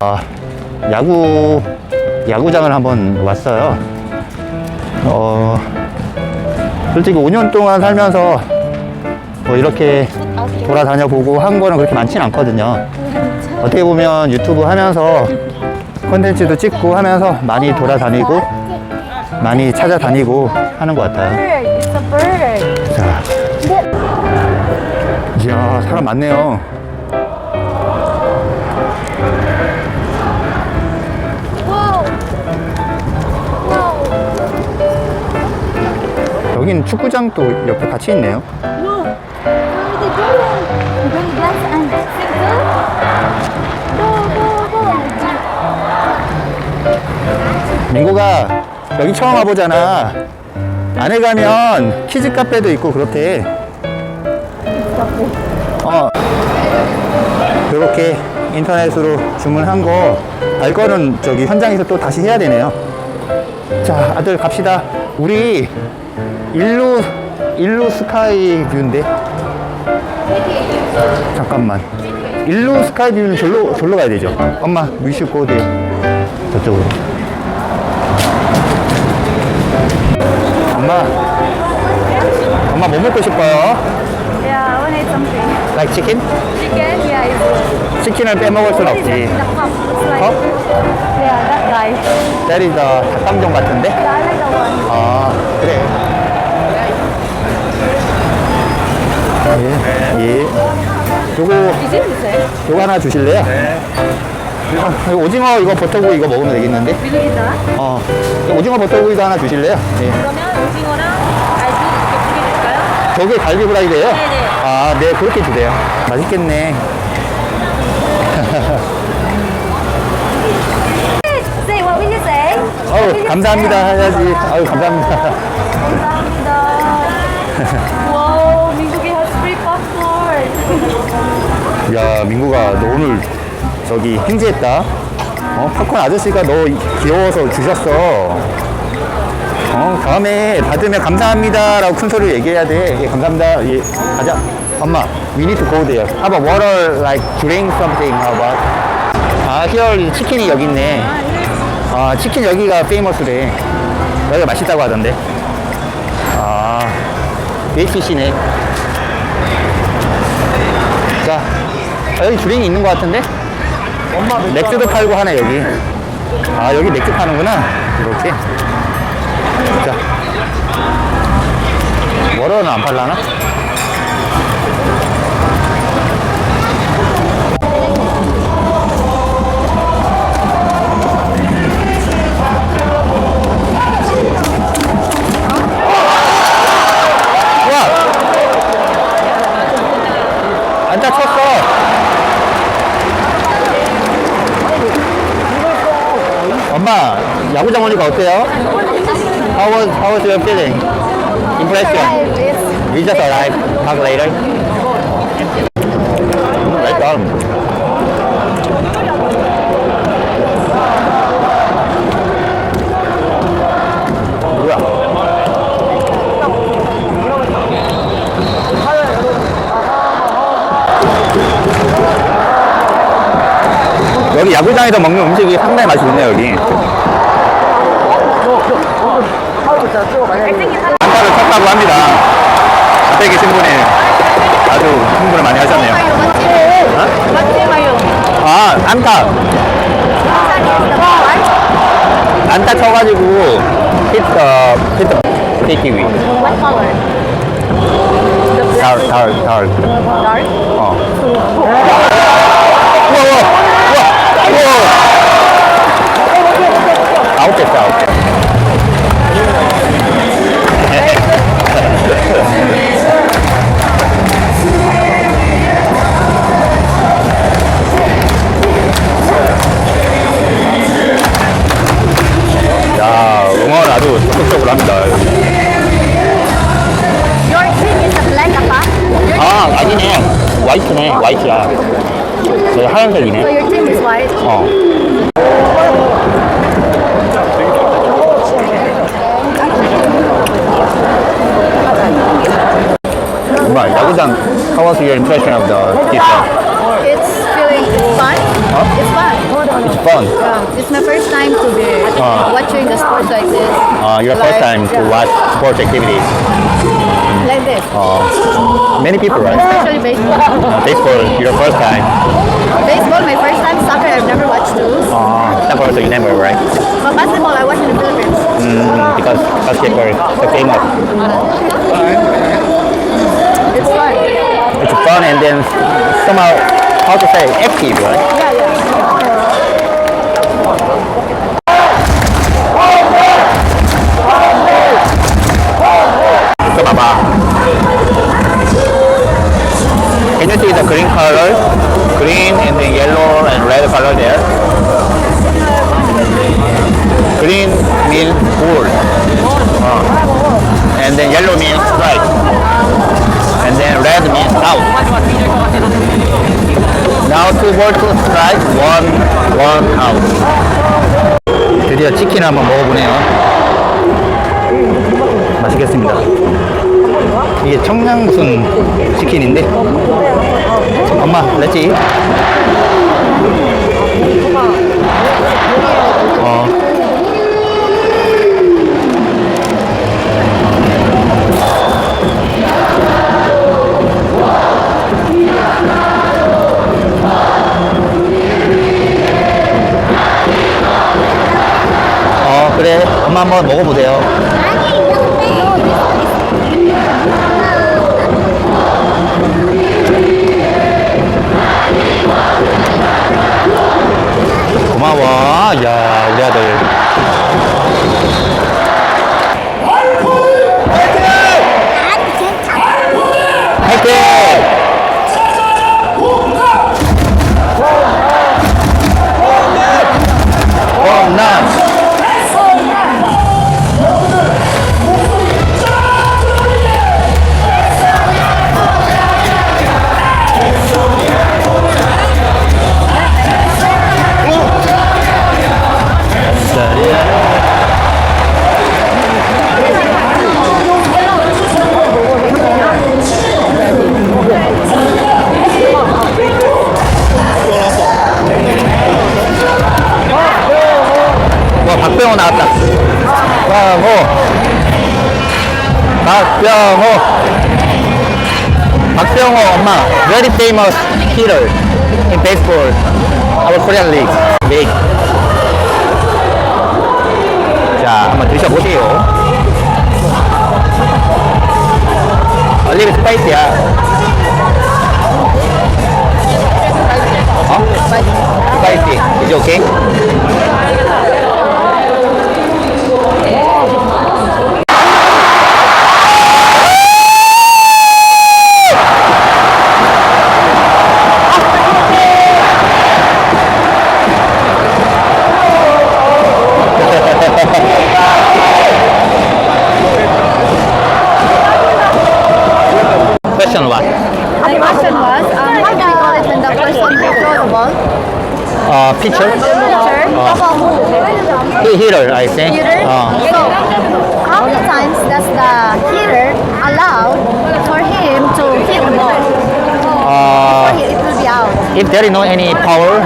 아, 야구 야구장을 한번 왔어요. 어, 솔직히 5년 동안 살면서 뭐 이렇게 돌아다녀 보고 한 거는 그렇게 많지는 않거든요. 어떻게 보면 유튜브 하면서 콘텐츠도 찍고 하면서 많이 돌아다니고 많이 찾아다니고 하는 것 같아요. 자, 이야 사람 많네요. 여긴 축구장도 옆에 같이 있네요. 민구가 여기 처음 와보잖아. 안에 가면 키즈 카페도 있고 그렇대. 어. 이렇게 인터넷으로 주문한 거, 알 거는 저기 현장에서 또 다시 해야 되네요. 자, 아들 갑시다. 우리 일루, 일루 스카이 뷰인데. 잠깐만. 일루 스카이 뷰는 절로, 절로 가야 되죠. 엄마, 위슈 고대요. 저쪽으로. 엄마, 엄마 뭐 먹고 싶어요? Yeah, I want to eat something. like 치킨? Chicken? Yeah, it's good. 치킨을 빼먹을 순 What is 없지. it? The cup. It's like, 어? yeah, that guy. 때리다 닭강정 같은데? Yeah, I like that one. 아, 그래. 예, 예. 요거, Is it the same? 요거 하나 주실래요? 네. 오징어 이거 버터구이 이거 먹으면 되겠는데? Will you eat that? 어. 오징어 버터구이도 하나 주실래요? 네. 그러면 오징어랑 갈비 이렇게 두개 줄까요? 저게 갈비 후라이래요? 네네. 아, 네, 그렇게 주세요. 맛있겠네. Say, what will you say? 어우, 감사합니다 해야지. 아유, 감사합니다. 감사합니다. 와우, 미국에 has free popcorn. 야, 민구가 너 오늘 저기 행지했다. 어, 팝콘 아저씨가 너 귀여워서 주셨어. 어, 다음에 받으면 감사합니다 라고 큰 소리로 얘기해야 돼. 예, 감사합니다. 예, 가자. 엄마, we need to go there. How about water, like drink something? How about? 아, here 치킨이 여기 있네. 아, 치킨 여기가 페이머스래. 여기가 맛있다고 하던데. 아, 베이피시네. 자, 아, 여기 주링이 있는 것 같은데? 맥주도 팔고 하네, 여기. 아, 여기 맥주 파는구나. 이렇게. 자. 워러는 안 팔라나? 오니까 어때요? How was, how was your feeling? Impression? We just arrived. Talk later. 음, 맛있다. 여기 야구장에서 먹는 음식이 상당히 맛이 좋네요, 여기. 안타를 쳤다고 합니다. 앞에 계신 분이 아주 흥분을 많이 하셨네요. 아, 안타. 안타 쳐가지고 히트, 히트, 달. Dark? 어. 우와, 우와, 우와, 우와. 아웃 됐다, 아웃 됐다. white So 하얀색이네 your team is white. 어 Right, how was your impression of the teacher? It's feeling fun. It's fun. It's fun. Yeah, it's my first time to be Ah. watching the sports like this. Uh, your first Like, time to watch sports activities. like this. Uh, many people, right? Especially baseball. Uh, baseball, your first time. baseball, my first time. Soccer, I've never watched too. Uh, soccer also you never, right? But basketball, I watch in the Philippines. Mm, because basketball is famous. It's fun. It's fun and then somehow, how to say, active, right? Yeah, yeah. Color? Green and then yellow and red color there. Green means gold. Uh. And then yellow means right. And then red means out. Now two two strike, one, one out. 드디어 치킨 한번 먹어보네요. 맛있겠습니다. 이게 청양 무슨 치킨인데? 엄마, 렛지? 어. 어, 그래. 엄마 한번 먹어보세요. 박병호. 박병호 엄마. Very famous hitter in baseball. Our Korean league. Big. 자, 한번 드셔보세요. 올리브 스파이스야. 어? it okay? Question Uh, pitcher? Pitcher. He- Hitter, I think. Hitter. Uh, So, how many times does the hitter allow for him to hit the ball? uh, Or it will be out. if there is no any power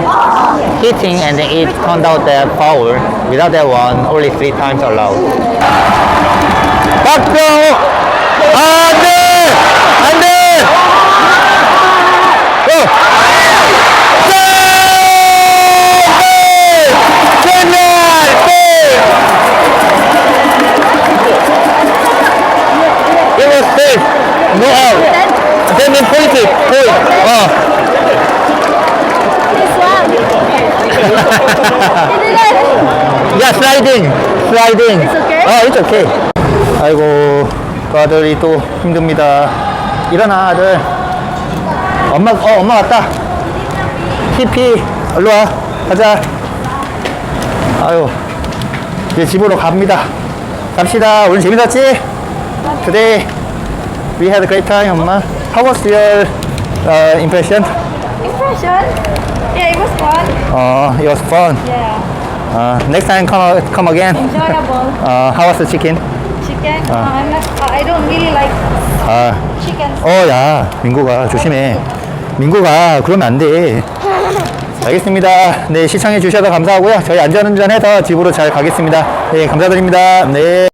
hitting and then it turned out that power without that one only three times allowed 박병호 안돼 야 슬라이딩 슬라이딩 It's okay? 어 it's okay 아이고 그 아들이 또 힘듭니다 일어나 아들 엄마 어 엄마 왔다 피피 일로 와 가자 아유 이제 집으로 갑니다 갑시다 오늘 재밌었지? Today we had a great time 엄마 How was your uh, impression? Impression? Yeah, it was fun. 어 it was fun Yeah. Uh, next time come, come again Enjoyable. uh, How was the chicken? Chicken. Ah. Uh, I'm not, I don't really like 아, chicken. 어, 야, 민고가 조심해. 민고가 그러면 안 돼. 알겠습니다. 네, 시청해 주셔서 감사하고요. 저희 안전운전해서 집으로 잘 가겠습니다. 네, 감사드립니다. 네.